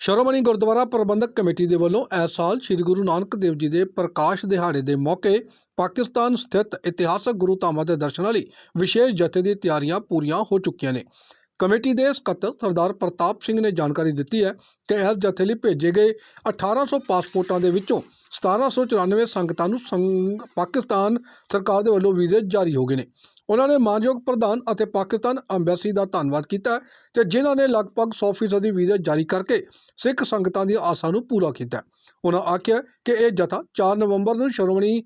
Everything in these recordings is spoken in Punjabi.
ਸ਼੍ਰੋਮਣੀ ਗੁਰਦੁਆਰਾ ਪ੍ਰਬੰਧਕ ਕਮੇਟੀ ਦੇ ਵੱਲੋਂ ਇਸ ਸਾਲ ਸ੍ਰੀ ਗੁਰੂ ਨਾਨਕ ਦੇਵ ਜੀ ਦੇ ਪ੍ਰਕਾਸ਼ ਦਿਹਾੜੇ ਦੇ ਮੌਕੇ ਪਾਕਿਸਤਾਨ ਸਥਿਤ ਇਤਿਹਾਸਕ ਗੁਰੂ ਧਾਮਾਂ ਦੇ ਦਰਸ਼ਨਾਂ ਲਈ ਵਿਸ਼ੇਸ਼ ਜਥੇ ਦੀ ਤਿਆਰੀਆਂ ਪੂਰੀਆਂ ਹੋ ਚੁੱਕੀਆਂ ਨੇ। ਕਮੇਟੀ ਦੇ ਸਕੱਤਰ ਸਰਦਾਰ ਪ੍ਰਤਾਪ ਸਿੰਘ ਨੇ ਜਾਣਕਾਰੀ ਦਿੱਤੀ ਹੈ ਕਿ ਇਸ ਜਥੇ ਲਈ ਭੇਜੇ ਗਏ 1800 ਪਾਸਪੋਰਟਾਂ ਦੇ ਵਿੱਚੋਂ 1794 ਸੰਗਤਾਂ ਨੂੰ ਸੰਗ- ਪਾਕਿਸਤਾਨ ਸਰਕਾਰ ਦੇ ਵੱਲੋਂ ਵੀਜ਼ੇ ਜਾਰੀ ਹੋ ਗਏ ਨੇ। ਉਹਨਾਂ ਨੇ ਮਾਨਯੋਗ ਪ੍ਰਧਾਨ ਅਤੇ ਪਾਕਿਸਤਾਨ ਅੰਬੈਸੀ ਦਾ ਧੰਨਵਾਦ ਕੀਤਾ ਹੈ ਤੇ ਜਿਨ੍ਹਾਂ ਨੇ ਲਗਭਗ 100% ਦੀ ਵੀਜ਼ੇ ਜਾਰੀ ਕਰਕੇ ਸਿੱਖ ਸੰਗਤਾਂ ਦੀਆਂ ਆਸਾਂ ਨੂੰ ਪੂਰਾ ਕੀਤਾ। ਉਹਨਾਂ ਆਖਿਆ ਕਿ ਇਹ ਜਥਾ 4 ਨਵੰਬਰ ਨੂੰ ਸ਼੍ਰੋਮਣੀ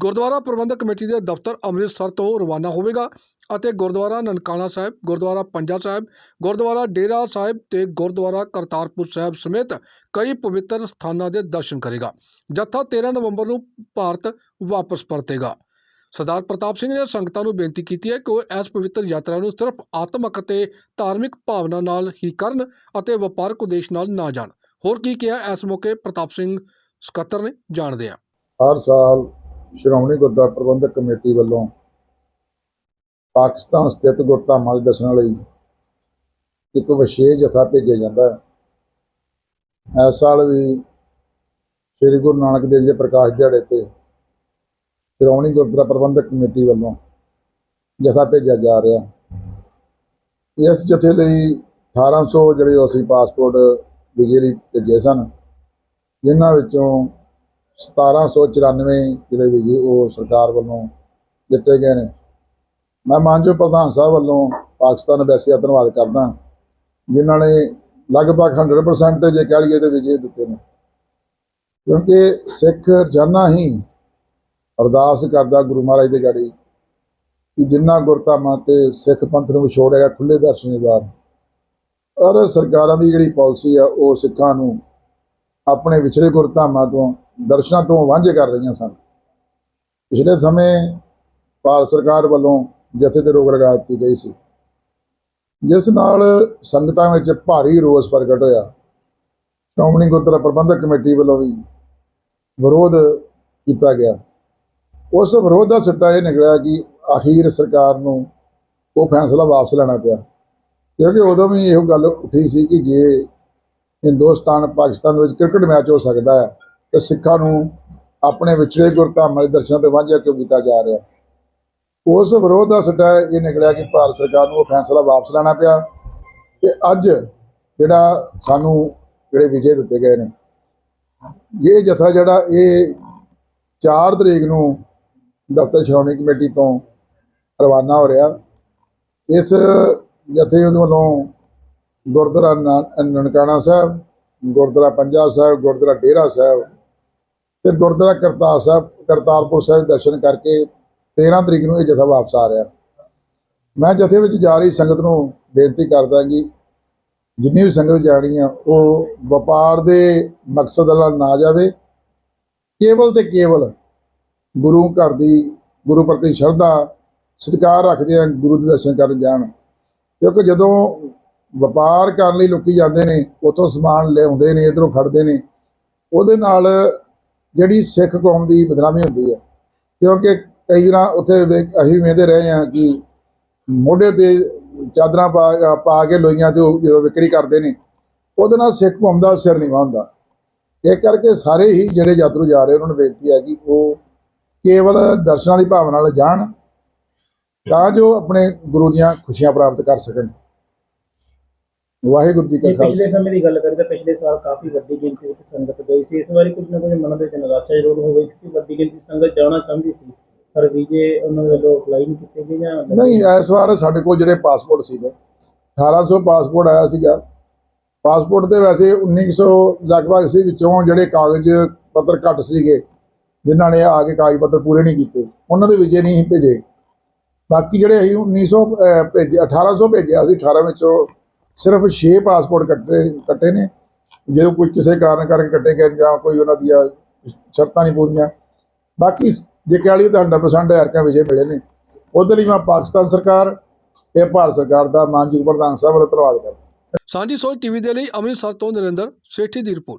ਗੁਰਦੁਆਰਾ ਪ੍ਰਬੰਧਕ ਕਮੇਟੀ ਦੇ ਦਫ਼ਤਰ ਅੰਮ੍ਰਿਤਸਰ ਤੋਂ ਰਵਾਨਾ ਹੋਵੇਗਾ ਅਤੇ ਗੁਰਦੁਆਰਾ ਨਨਕਾਣਾ ਸਾਹਿਬ, ਗੁਰਦੁਆਰਾ ਪੰਜਾ ਸਾਹਿਬ, ਗੁਰਦੁਆਰਾ ਡੇਰਾ ਸਾਹਿਬ ਤੇ ਗੁਰਦੁਆਰਾ ਕਰਤਾਰਪੁਰ ਸਾਹਿਬ ਸਮੇਤ ਕਈ ਪਵਿੱਤਰ ਸਥਾਨਾਂ ਦੇ ਦਰਸ਼ਨ ਕਰੇਗਾ, ਜਥਾ 13 ਨਵੰਬਰ ਨੂੰ ਭਾਰਤ ਵਾਪਸ ਪਰਤੇਗਾ। ਸਰਦਾਰ ਪ੍ਰਤਾਪ ਸਿੰਘ ਨੇ ਸੰਗਤਾਂ ਨੂੰ ਬੇਨਤੀ ਕੀਤੀ ਹੈ ਕਿ ਉਹ ਇਸ ਪਵਿੱਤਰ ਯਾਤਰਾ ਨੂੰ ਸਿਰਫ ਆਤਮਿਕ ਅਤੇ ਧਾਰਮਿਕ ਭਾਵਨਾ ਨਾਲ ਹੀ ਕਰਨ ਅਤੇ ਵਪਾਰਕ ਉਦੇਸ਼ ਨਾਲ ਨਾ ਜਾਣ। ਹੋਰ ਕੀ ਕਿਹਾ ਇਸ ਮੌਕੇ ਪ੍ਰਤਾਪ ਸਿੰਘ ਸਕੱਤਰ ਨੇ, ਜਾਣਦੇ ਆ ਹਰ ਸਾਲ ਸ਼੍ਰੋਮਣੀ ਗੁਰਦੁਆਰਾ ਪ੍ਰਬੰਧਕ ਕਮੇਟੀ ਵੱਲੋਂ ਪਾਕਿਸਤਾਨ ਸਥਿਤ ਗੁਰਧਾਮਾਂ ਦੇ ਦਰਸ਼ਨਾਂ ਲਈ ਇੱਕ ਵਿਸ਼ੇਸ਼ ਜਥਾ ਭੇਜਿਆ ਜਾਂਦਾ ਹੈ। ਇਸ ਸਾਲ ਵੀ ਸ੍ਰੀ ਗੁਰੂ ਨਾਨਕ ਦੇਵ ਜੀ ਦੇ ਪ੍ਰਕਾਸ਼ ਦਿਹਾੜੇ ਤੇ ਸ਼੍ਰੋਮਣੀ ਗੁਰਦੁਆਰਾ ਪ੍ਰਬੰਧਕ ਕਮੇਟੀ ਵੱਲੋਂ ਜਥਾ ਭੇਜਿਆ ਜਾ ਰਿਹਾ ਇਸ ਜਥੇ ਲਈ 1800 ਜਿਹੜੇ ਅਸੀਂ ਪਾਸਪੋਰਟ ਵਿਜੇ ਲਈ ਭੇਜੇ ਸਨ, ਜਿਨ੍ਹਾਂ ਵਿੱਚੋਂ 1794 ਜਿਹੜੇ ਵਿਜੇ ਉਹ ਸਰਕਾਰ ਵੱਲੋਂ ਦਿੱਤੇ ਗਏ ਨੇ। ਮੈਂ ਮਾਨਜੋ ਪ੍ਰਧਾਨ ਸਾਹਿਬ ਵੱਲੋਂ ਪਾਕਿਸਤਾਨ ਅੰਬੈਸੀ ਦਾ ਧੰਨਵਾਦ ਕਰਦਾ ਜਿਨ੍ਹਾਂ ਨੇ ਲਗਭਗ 100% ਜੇ ਕਹਿ ਲਈਏ ਤੇ ਵਿਜੇ ਦਿੱਤੇ ਨੇ। ਕਿਉਂਕਿ ਸਿੱਖ ਜਾਨਾ ਹੀ ਅਰਦਾਸ ਕਰਦਾ ਗੁਰੂ ਮਹਾਰਾਜ ਦੇ ਗਾੜੀ ਕਿ ਜਿੰਨਾ ਗੁਰਧਾਮਾਂ ਤੇ ਸਿੱਖ ਪੰਥ ਨੂੰ ਵਿਛੋੜੇਗਾ ਖੁੱਲੇ ਦਰਸ਼ਨ ਦਾਰ ਔਰ ਸਰਕਾਰਾਂ ਦੀ ਜਿਹੜੀ ਪਾਲਿਸੀ ਆ, ਉਹ ਸਿੱਖਾਂ ਨੂੰ ਆਪਣੇ ਵਿਛੜੇ ਗੁਰਧਾਮਾਂ ਤੋਂ, ਦਰਸ਼ਨਾਂ ਤੋਂ ਵਾਂਝੇ ਕਰ ਰਹੀਆਂ ਸਨ। ਪਿਛਲੇ ਸਮੇਂ ਭਾਰਤ ਸਰਕਾਰ ਵੱਲੋਂ ਜਥੇ ਤੇ ਰੋਕ ਲਗਾ ਦਿੱਤੀ ਗਈ ਸੀ। ਜਿਸ ਨਾਲ ਸੰਗਤਾਂ ਵਿੱਚ ਭਾਰੀ ਰੋਸ ਪ੍ਰਗਟ ਹੋਇਆ। ਸ਼੍ਰੋਮਣੀ ਗੁਰਦੁਆਰਾ ਪ੍ਰਬੰਧਕ ਕਮੇਟੀ ਵੱਲੋਂ ਵੀ ਵਿਰੋਧ ਕੀਤਾ ਗਿਆ। ਉਸ ਵਿਰੋਧ ਦਾ ਸਿੱਟਾ ਇਹ ਨਿਕਲਿਆ ਕਿ ਅਖੀਰ ਸਰਕਾਰ ਨੂੰ ਉਹ ਫੈਸਲਾ ਵਾਪਸ ਲੈਣਾ ਪਿਆ। ਕਿਉਂਕਿ ਉਦੋਂ ਵੀ ਇਹੋ ਗੱਲ ਉੱਠੀ ਸੀ ਕਿ ਜੇ ਹਿੰਦੁਸਤਾਨ ਪਾਕਿਸਤਾਨ ਵਿੱਚ ਕ੍ਰਿਕਟ ਮੈਚ ਹੋ ਸਕਦਾ ਹੈ, ਤੇ ਸਿੱਖਾਂ ਨੂੰ ਆਪਣੇ ਵਿਛੜੇ ਗੁਰਧਾਮਾਂ ਦੇ ਦਰਸ਼ਨਾਂ ਤੇ ਵਾਂਝਾ ਕਿਉਂ ਕੀਤਾ ਜਾ ਰਿਹਾ? ਉਸ ਵਿਰੋਧ ਦਾ ਸੱਟਾ ਇਹ ਨਿਕਲਿਆ ਕਿ ਭਾਰਤ ਸਰਕਾਰ ਨੂੰ ਉਹ ਫੈਸਲਾ ਵਾਪਸ ਲੈਣਾ ਪਿਆ ਤੇ ਅੱਜ ਜਿਹੜਾ ਸਾਨੂੰ ਜਿਹੜੇ ਵਿਜੇ ਦਿੱਤੇ ਗਏ ਨੇ, ਇਹ ਜਥਾ ਜਿਹੜਾ ਇਹ 4 ਤਰੀਕ ਨੂੰ ਦਫ਼ਤਰ ਸ਼੍ਰੋਮਣੀ ਕਮੇਟੀ ਤੋਂ ਰਵਾਨਾ ਹੋ ਰਿਹਾ। ਇਸ ਜਥੇ ਵੱਲੋਂ ਗੁਰਦੁਆਰਾ ਨਨਕਾਣਾ ਸਾਹਿਬ, ਗੁਰਦੁਆਰਾ ਪੰਜਾ ਸਾਹਿਬ, ਗੁਰਦੁਆਰਾ ਡੇਰਾ ਸਾਹਿਬ ਤੇ ਗੁਰਦੁਆਰਾ ਕਰਤਾਰ ਸਾਹਿਬ, ਕਰਤਾਰਪੁਰ ਸਾਹਿਬ ਦਰਸ਼ਨ ਕਰਕੇ 13 ਤਰੀਕ ਨੂੰ ਇਹ ਜਥਾ ਵਾਪਸ ਆ ਰਿਹਾ। ਮੈਂ ਜਥੇ ਵਿੱਚ ਜਾ ਰਹੀ ਸੰਗਤ ਨੂੰ ਬੇਨਤੀ ਕਰਦਾ ਕਿ ਜਿੰਨੀ ਵੀ ਸੰਗਤ ਜਾਣੀ ਆ, ਉਹ ਵਪਾਰ ਦੇ ਮਕਸਦ ਨਾਲ ਨਾ ਜਾਵੇ। ਕੇਵਲ ਤੇ ਕੇਵਲ ਗੁਰੂ ਘਰ ਦੀ ਗੁਰੂ ਪ੍ਰਤੀ ਸ਼ਰਧਾ, ਸਤਿਕਾਰ ਰੱਖਦੇ ਆ, ਗੁਰੂ ਦੇ ਦਰਸ਼ਨ ਕਰਨ ਜਾਣ। ਕਿਉਂਕਿ ਜਦੋਂ ਵਪਾਰ ਕਰਨ ਲਈ ਲੋਕੀ ਜਾਂਦੇ ਨੇ ਉਤੋਂ ਸਮਾਨ ਲਿਆਉਂਦੇ ਨੇ, ਇਧਰੋਂ ਖੜਦੇ ਨੇ, ਉਹਦੇ ਨਾਲ ਜਿਹੜੀ ਸਿੱਖ ਕੌਮ ਦੀ ਬਦਨਾਮੀ ਹੁੰਦੀ ਹੈ ਕਿਉਂਕਿ ਕਈ ਵਾਰ ਉੱਥੇ ਅਸੀਂ ਵੇਖਦੇ ਰਹੇ ਹਾਂ ਕਿ ਮੋਢੇ ਤੇ ਚਾਦਰਾਂ ਪਾ ਪਾ ਕੇ ਲੋਈਆਂ ਤੇ ਉਹ ਜਦੋਂ ਵਿਕਰੀ ਕਰਦੇ ਨੇ ਉਹਦੇ ਨਾਲ ਸਿੱਖ ਕੌਮ ਦਾ ਸਿਰ ਨਹੀਂ ਹੁੰਦਾ ਇਹ ਕਰਕੇ ਸਾਰੇ ਹੀ ਜਿਹੜੇ ਯਾਤਰੂ ਜਾ ਰਹੇ ਉਹਨਾਂ ਨੂੰ ਬੇਨਤੀ ਹੈ ਕਿ ਉਹ ਕੇਵਲ ਦਰਸ਼ਨਾਂ ਦੀ ਭਾਵਨਾ ਨਾਲ ਜਾਣ ਤਾਂ ਜੋ ਆਪਣੇ ਗੁਰੂ ਦੀਆਂ ਖੁਸ਼ੀਆਂ ਪ੍ਰਾਪਤ ਕਰ ਸਕਣ। ਵਾਹਿਗੁਰੂ ਜੀ ਕਾ ਜੇ ਪਿਛਲੇ ਖਾਲਸਾ। ਸਮੇਂ ਦੀ ਗੱਲ ਕਰੀਏ ਤਾਂ ਪਿਛਲੇ ਸਾਲ ਕਾਫੀ ਵੱਡੀ ਗਿਣਤੀ ਵਿੱਚ ਸੰਗਤ ਗਈ ਸੀ। ਇਸ ਵਾਰੀ ਕੁਝ ਨਾ ਕੁਝ ਮਨ ਦੇ ਵਿੱਚ ਨਿਰਾਸ਼ਾ ਜ਼ਰੂਰ ਹੋ ਗਈ ਕਿ ਵੱਡੀ ਗਿਣਤੀ ਸੰਗਤ ਜਾਣਾ ਚਾਹੁੰਦੀ ਸੀ। ਪਰ ਵੀਜ਼ੇ ਉਹਨਾਂ ਵੱਲੋਂ ਅਪਲਾਈ ਨਹੀਂ ਕੀਤੇ ਗਏ ਜਾਂ ਨਹੀਂ ਇਸ ਵਾਰ ਸਾਡੇ ਕੋਲ ਜਿਹੜੇ ਪਾਸਪੋਰਟ ਸੀਗੇ 1800 ਪਾਸਪੋਰਟ ਆਇਆ ਸੀਗਾ। ਪਾਸਪੋਰਟ ਤੇ ਵੈਸੇ 1900 ਲਗਭਗ ਸੀ ਵਿੱਚੋਂ ਜਿਹੜੇ ਕਾਗਜ਼ ਪੱਤਰ ਘੱਟ ਸੀਗੇ ਜਿਨ੍ਹਾਂ ਨੇ ਆ ਕੇ ਕਾਗਜ਼ ਪੱਤਰ ਪੂਰੇ ਨਹੀਂ ਕੀਤੇ ਉਹਨਾਂ ਦੇ ਵਿਜੇ ਨਹੀਂ ਸੀ ਭੇਜੇ। ਬਾਕੀ ਜਿਹੜੇ ਅਸੀਂ 1900 ਅਹ, ਭੇਜੇ 1800 ਭੇਜਿਆ ਸੀ 18 ਵਿੱਚੋਂ ਸਿਰਫ 6 ਪਾਸਪੋਰਟ ਕੱਟੇ ਕੱਟੇ ਨੇ। ਜੇ ਕੋਈ ਕਿਸੇ ਕਾਰਨ ਕਰਕੇ ਕੱਟੇ ਗਏ ਜਾਂ ਕੋਈ ਉਹਨਾਂ ਦੀਆਂ ਸ਼ਰਤਾਂ ਨਹੀਂ ਪੂਰੀਆਂ। ਬਾਕੀ ਜੇ ਕਹਿ ਲਈਏ ਤਾਂ 100% ਹਰਕਾਂ ਵਿਜੇ ਮਿਲੇ ਨੇ। ਉਹਦੇ ਲਈ ਮੈਂ ਪਾਕਿਸਤਾਨ ਸਰਕਾਰ ਤੇ ਭਾਰਤ ਸਰਕਾਰ ਦਾ ਮਾਨਯੋਗ ਪ੍ਰਧਾਨ ਸਾਹਿਬ ਵੱਲੋਂ ਧੰਨਵਾਦ ਕਰਦਾ ਸਾਂਝੀ ਸੋਚ ਟੀਵੀ ਦੇ ਲਈ ਅੰਮ੍ਰਿਤਸਰ ਤੋਂ ਨਰਿੰਦਰ ਸੇਠੀ ਦੀ ਰਿਪੋਰਟ।